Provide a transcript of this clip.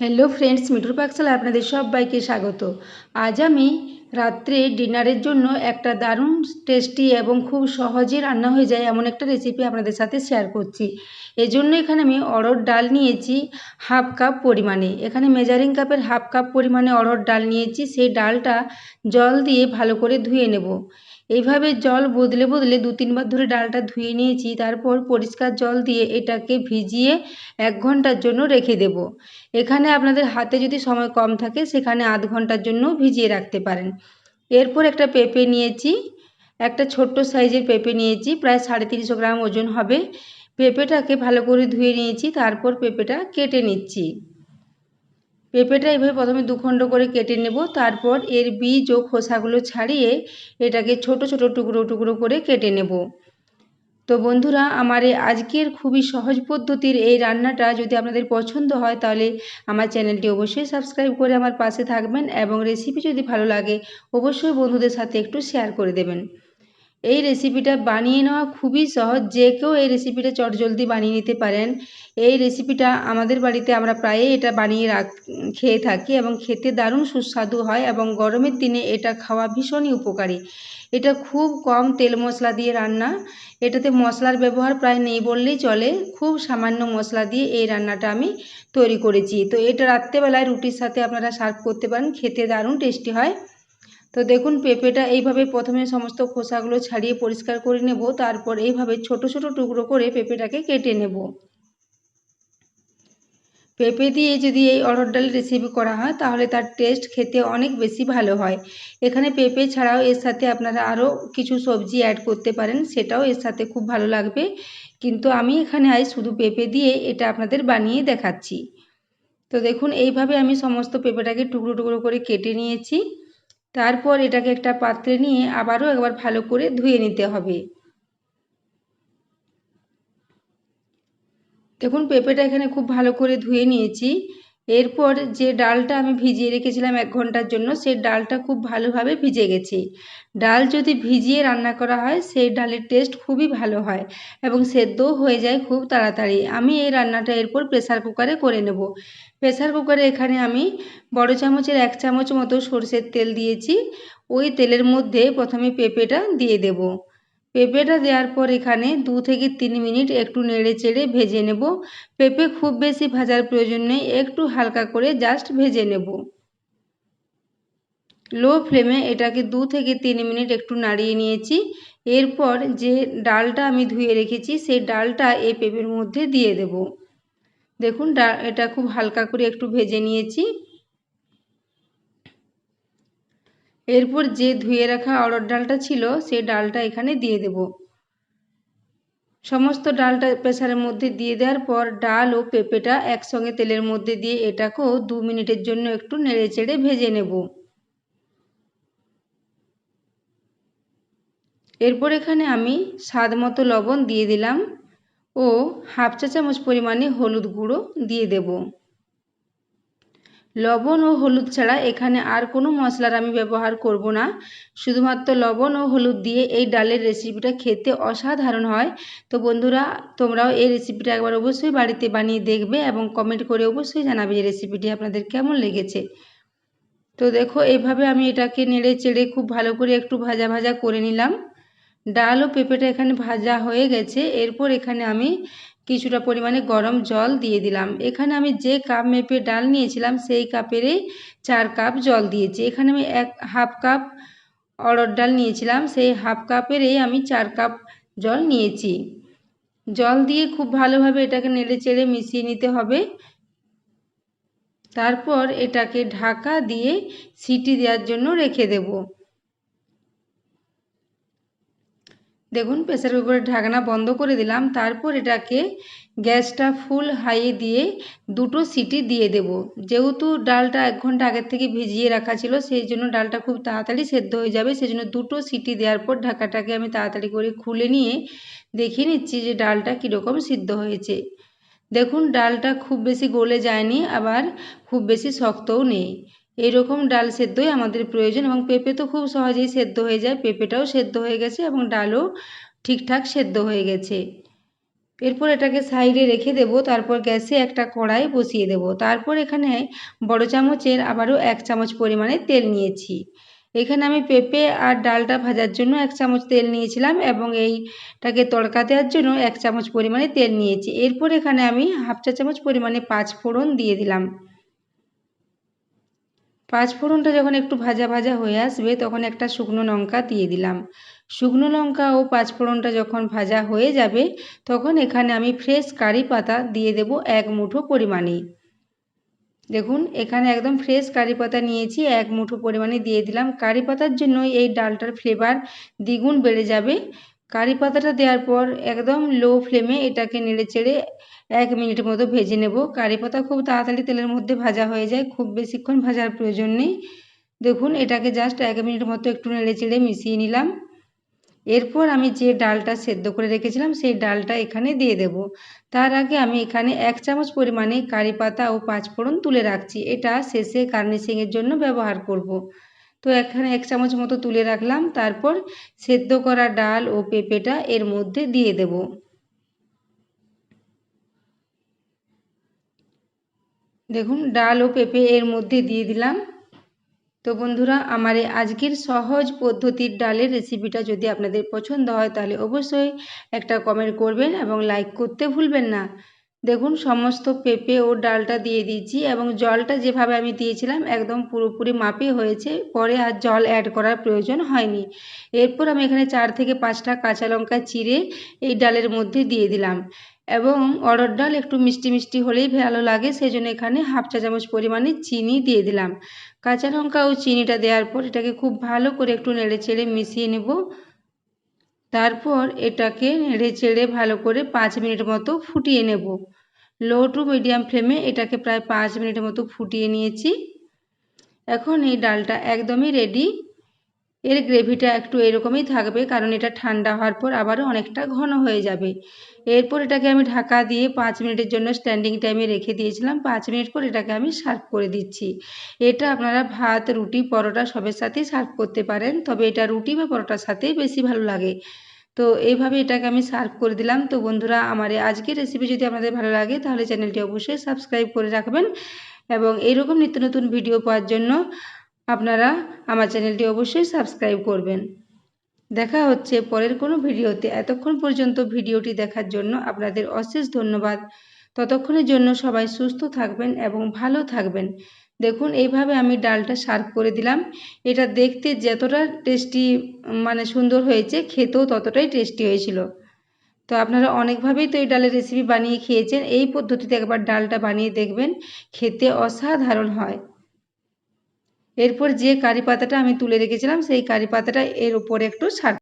Hello friends মিঠুর পাকশালা আপনাদের সবাইকে স্বাগত। আজ আমি রাত্রে ডিনারের জন্য একটা দারুণ টেস্টি এবং খুব সহজে রান্না হয়ে যায় এমন একটা রেসিপি আপনাদের সাথে শেয়ার করছি। এজন্য এখানে আমি অড়হর ডাল নিয়েছি হাফ কাপ পরিমাণে। এখানে মেজারিং কাপের হাফ কাপ পরিমাণে অড়হর ডাল নিয়েছি। সেই ডালটা জল দিয়ে ভালো করে ধুয়ে নেব। এইভাবে জল বদলে বদলে দু তিনবার ধরে ডালটা ধুয়ে নিয়েছি, তারপর পরিষ্কার জল দিয়ে এটাকে ভিজিয়ে এক ঘণ্টার জন্য রেখে দেব। এখানে আপনাদের হাতে যদি সময় কম থাকে, সেখানে আধ ঘণ্টার জন্য ভিজিয়ে রাখতে পারেন। এরপর একটা পেঁপে নিয়েছি, একটা ছোট্ট সাইজের পেঁপে নিয়েছি, প্রায় সাড়ে তিনশো গ্রাম ওজন হবে। পেঁপেটাকে ভালো করে ধুয়ে নিয়েছি, তারপর পেঁপেটা কেটে নিচ্ছি। পেঁপেটা এভাবে প্রথমে দুখণ্ড করে কেটে নেব, তারপর এর বীজ ও খোসাগুলো ছাড়িয়ে এটাকে ছোট ছোট টুকরো টুকরো করে কেটে নেব। তো বন্ধুরা, আমার এই আজকের খুবই সহজ পদ্ধতির এই রান্নাটা যদি আপনাদের পছন্দ হয়, তাহলে আমার চ্যানেলটি অবশ্যই সাবস্ক্রাইব করে আমার পাশে থাকবেন এবং রেসিপি যদি ভালো লাগে, অবশ্যই বন্ধুদের সাথে একটু শেয়ার করে দেবেন। এই রেসিপিটা বানিয়ে নেওয়া খুবই সহজ। যে কেউ এই রেসিপিটা চটজলদি বানিয়ে নিতে পারেন। এই রেসিপিটা আমাদের বাড়িতে আমরা প্রায়ই এটা বানিয়ে রাখ, খেয়ে থাকি এবং খেতে দারুণ সুস্বাদু হয় এবং গরমের দিনে এটা খাওয়া ভীষণই উপকারী। এটা খুব কম তেল মশলা দিয়ে রান্না। এটাতে মশলার ব্যবহার প্রায় নেই বললেই চলে। খুব সামান্য মশলা দিয়ে এই রান্নাটা আমি তৈরি করেছি। তো এটা রাত্রেবেলায় রুটির সাথে আপনারা সার্ভ করতে পারেন। খেতে দারুণ টেস্টি হয়। তো দেখুন, পেঁপেটা এইভাবে প্রথমে সমস্ত খোসাগুলো ছাড়িয়ে পরিষ্কার করে নেব, তারপর এইভাবে ছোট ছোট টুকরো করে পেঁপেটাকে কেটে নেব। পেঁপে দিয়ে যদি এই অড়হর ডাল রেসিপি করা হয়, তাহলে তার টেস্ট খেতে অনেক বেশি ভালো হয়। এখানে পেঁপে ছাড়াও এর সাথে আপনারা আরও কিছু সবজি অ্যাড করতে পারেন, সেটাও এর সাথে খুব ভালো লাগবে। কিন্তু আমি এখানে আজ শুধু পেঁপে দিয়ে এটা আপনাদের বানিয়ে দেখাচ্ছি। তো দেখুন, এইভাবে আমি সমস্ত পেঁপেটাকে টুকরো টুকরো করে কেটে নিয়েছি। তারপর এটাকে একটা পাত্রে নিয়ে আবারও একবার ভালো করে ধুয়ে নিতে হবে। দেখুন পেঁপেটা এখানে খুব ভালো করে ধুয়ে নিয়েছি। এরপর যে ডালটা আমি ভিজিয়ে রেখেছিলাম এক ঘণ্টার জন্য, সেই ডালটা খুব ভালোভাবে ভিজে গেছে। ডাল যদি ভিজিয়ে রান্না করা হয়, সেই ডালের টেস্ট খুবই ভালো হয় এবং সেদ্ধও হয়ে যায় খুব তাড়াতাড়ি। আমি এই রান্নাটা এরপর প্রেসার কুকারে করে নেব। প্রেসার কুকারে এখানে আমি বড় চামচের এক চামচ মতো সর্ষের তেল দিয়েছি। ওই তেলের মধ্যে প্রথমে পেঁপেটা দিয়ে দেব। পেঁপেটা দেওয়ার পর এখানে দু থেকে তিন মিনিট একটু নেড়ে চেড়ে ভেজে নেব। পেঁপে খুব বেশি ভাজার প্রয়োজন নেই, একটু হালকা করে জাস্ট ভেজে নেব। লো ফ্লেমে এটাকে দু থেকে তিন মিনিট একটু নাড়িয়ে নিয়েছি। এরপর যে ডালটা আমি ধুয়ে রেখেছি, সেই ডালটা এই পেঁপের মধ্যে দিয়ে দেব। দেখুন এটা খুব হালকা করে একটু ভেজে নিয়েছি। এরপর যে ধুয়ে রাখা অড়হর ডালটা ছিল সেই ডালটা এখানে দিয়ে দেব। সমস্ত ডালটা প্রেসারের মধ্যে দিয়ে দেওয়ার পর ডাল ও পেঁপেটা একসঙ্গে তেলের মধ্যে দিয়ে এটাকেও দু মিনিটের জন্য একটু নেড়ে চেড়ে ভেজে নেব। এরপর এখানে আমি স্বাদ মতো লবণ দিয়ে দিলাম ও হাফ চা চামচ পরিমাণে হলুদ গুঁড়ো দিয়ে দেব। লবণ ও হলুদ ছাড়া এখানে আর কোনো মশলার আমি ব্যবহার করব না। শুধুমাত্র লবণ ও হলুদ দিয়ে এই ডালের রেসিপিটা খেতে অসাধারণ হয়। তো বন্ধুরা, তোমরাও এই রেসিপিটা একবার অবশ্যই বাড়িতে বানিয়ে দেখবে এবং কমেন্ট করে অবশ্যই জানাবে যে রেসিপিটি আপনাদের কেমন লেগেছে। তো দেখো এইভাবে আমি এটাকে নেড়ে চেড়ে খুব ভালো করে একটু ভাজা ভাজা করে নিলাম। ডাল ও পেঁপেটা এখানে ভাজা হয়ে গেছে। এরপর এখানে আমি কিছুটা পরিমাণে গরম জল দিয়ে দিলাম। এখানে আমি যে কাপ মেপে ডাল নিয়েছিলাম, সেই কাপেরই চার কাপ জল দিয়েছি। এখানে আমি এক, হাফ কাপ অড়হর ডাল নিয়েছিলাম, সেই হাফ কাপেরই আমি চার কাপ জল নিয়েছি। জল দিয়ে খুব ভালোভাবে এটাকে নেড়ে চেড়ে মিশিয়ে নিতে হবে। তারপর এটাকে ঢাকা দিয়ে সিটি দেওয়ার জন্য রেখে দেবো। দেখুন, প্রেসার কুকারের ঢাকনা বন্ধ করে দিলাম। তারপর এটাকে গ্যাসটা ফুল হাইয়ে দিয়ে দুটো সিটি দিয়ে দেব। যেহেতু ডালটা এক ঘণ্টা আগের থেকে ভিজিয়ে রাখা ছিল, সেই জন্য ডালটা খুব তাড়াতাড়ি সেদ্ধ হয়ে যাবে। সেই জন্য দুটো সিটি দেওয়ার পর ঢাকাটাকে আমি তাড়াতাড়ি করে খুলে নিয়ে দেখিয়ে নিচ্ছি যে ডালটা কীরকম সিদ্ধ হয়েছে। দেখুন, ডালটা খুব বেশি গলে যায়নি, আবার খুব বেশি শক্তও নেই। এইরকম ডাল সেদ্ধই আমাদের প্রয়োজন এবং পেঁপে তো খুব সহজেই সেদ্ধ হয়ে যায়। পেঁপেটাও সেদ্ধ হয়ে গেছে এবং ডালও ঠিকঠাক সেদ্ধ হয়ে গেছে। এরপর এটাকে সাইডে রেখে দেব, তারপর গ্যাসে একটা কড়াই বসিয়ে দেব। তারপর এখানে বড় চামচের আবারও এক চামচ পরিমাণে তেল নিয়েছি। এখানে আমি পেঁপে আর ডালটা ভাজার জন্য এক চামচ তেল নিয়েছিলাম এবং এইটাকে তড়কা দেওয়ার জন্য এক চামচ পরিমাণে তেল নিয়েছি। এরপর এখানে আমি হাফ চা চামচ পরিমাণে পাঁচ ফোড়ন দিয়ে দিলাম। পাঁচ ফোড়নটা যখন একটু ভাজা ভাজা হয়ে আসবে, তখন একটা শুকনো লঙ্কা দিয়ে দিলাম। শুকনো লঙ্কা ও পাঁচ ফোড়নটা যখন ভাজা হয়ে যাবে, তখন এখানে আমি ফ্রেশ কারি পাতা দিয়ে দেব এক মুঠো পরিমাণে দেখুন, এখানে একদম ফ্রেশ কারি পাতা নিয়েছি, এক মুঠো পরিমাণে দিয়ে দিলাম। কারি পাতার জন্য এই ডালটার ফ্লেভার দ্বিগুণ বেড়ে যাবে। কারি পাতাটা দেওয়ার পর একদম লো ফ্লেমে এটাকে নেড়ে চেড়ে এক মিনিট মতো ভেজে নেব। কারি পাতা খুব তাড়াতাড়ি তেলের মধ্যে ভাজা হয়ে যায়, খুব বেশিক্ষণ ভাজার প্রয়োজন নেই। দেখুন, এটাকে জাস্ট এক মিনিট মতো একটু নেড়ে চেড়ে মিশিয়ে নিলাম। এরপর আমি যে ডালটা সেদ্ধ করে রেখেছিলাম, সেই ডালটা এখানে দিয়ে দেব। তার আগে আমি এখানে এক চামচ পরিমাণে কারি পাতা ও পাঁচফোড়ন তুলে রাখছি। এটা শেষে গার্নিশিংয়ের জন্য ব্যবহার করব। তো এখানে এক চামচ মতো তুলে রাখলাম। তারপর সেদ্ধ করা ডাল ও পেঁপেটা এর মধ্যে দিয়ে দেব। দেখুন, ডাল ও পেঁপে এর মধ্যে দিয়ে দিলাম। তো বন্ধুরা, আমার এই আজকের সহজ পদ্ধতির ডালের রেসিপিটা যদি আপনাদের পছন্দ হয়, তাহলে অবশ্যই একটা কমেন্ট করবেন এবং লাইক করতে ভুলবেন না। দেখুন, সমস্ত পেঁপে ও ডালটা দিয়ে দিয়েছি এবং জলটা যেভাবে আমি দিয়েছিলাম একদম পুরোপুরি মাপে হয়েছে। পরে আর জল অ্যাড করার প্রয়োজন হয়নি। এরপর আমি এখানে চার থেকে পাঁচটা কাঁচা লঙ্কা চিরে এই ডালের মধ্যে দিয়ে দিলাম এবং অরড় ডাল একটু মিষ্টি মিষ্টি হলেই ভালো লাগে সেই জন্য এখানে হাফ চা চামচ পরিমাণে চিনি দিয়ে দিলাম। কাঁচা লঙ্কা ও চিনিটা দেওয়ার পর এটাকে খুব ভালো করে একটু নেড়ে চেড়ে মিশিয়ে নেব। তারপর এটাকে নেড়ে চেড়ে ভালো করে পাঁচ মিনিট মতো ফুটিয়ে নেব। লো টু মিডিয়াম ফ্লেমে এটাকে প্রায় পাঁচ মিনিট মতো ফুটিয়ে নিয়েছি। এখন এই ডালটা একদমই রেডি এর গ্রেভিটা একটু এরকমই থাকবে, কারণ এটা ঠান্ডা হওয়ার পর আবারও অনেকটা ঘন হয়ে যাবে। এরপর এটাকে আমি ঢাকা দিয়ে পাঁচ মিনিটের জন্য স্ট্যান্ডিং টাইমে রেখে দিয়েছিলাম। পাঁচ মিনিট পর এটাকে আমি সার্ভ করে দিচ্ছি। এটা আপনারা ভাত, রুটি, পরোটা সবের সাথেই সার্ভ করতে পারেন, তবে এটা রুটি বা পরোটার সাথেই বেশি ভালো লাগে। তো এইভাবে এটাকে আমি সার্ভ করে দিলাম। তো বন্ধুরা, আমার আজকের রেসিপি যদি আপনাদের ভালো লাগে, তাহলে চ্যানেলটি অবশ্যই সাবস্ক্রাইব করে রাখবেন এবং এইরকম নিত্য নতুন ভিডিও পাওয়ার জন্য আপনারা আমার চ্যানেলটি অবশ্যই সাবস্ক্রাইব করবেন। দেখা হচ্ছে পরের কোনো ভিডিওতে। এতক্ষণ পর্যন্ত ভিডিওটি দেখার জন্য আপনাদের অশেষ ধন্যবাদ। ততক্ষণের জন্য সবাই সুস্থ থাকবেন এবং ভালো থাকবেন। দেখুন, এইভাবে আমি ডালটা সার্ভ করে দিলাম। এটা দেখতে যতটা টেস্টি মানে সুন্দর হয়েছে, খেতেও ততটাই টেস্টি হয়েছিল। তো আপনারা অনেকভাবেই তো এই ডালের রেসিপি বানিয়ে খেয়েছেন। এই পদ্ধতিতে একবার ডালটা বানিয়ে দেখবেন, খেতে অসাধারণ হয়। এরপর যে কারি পাতাটা আমি তুলে রেখেছিলাম সেই কারি পাতাটা এর উপরে একটু ছাড়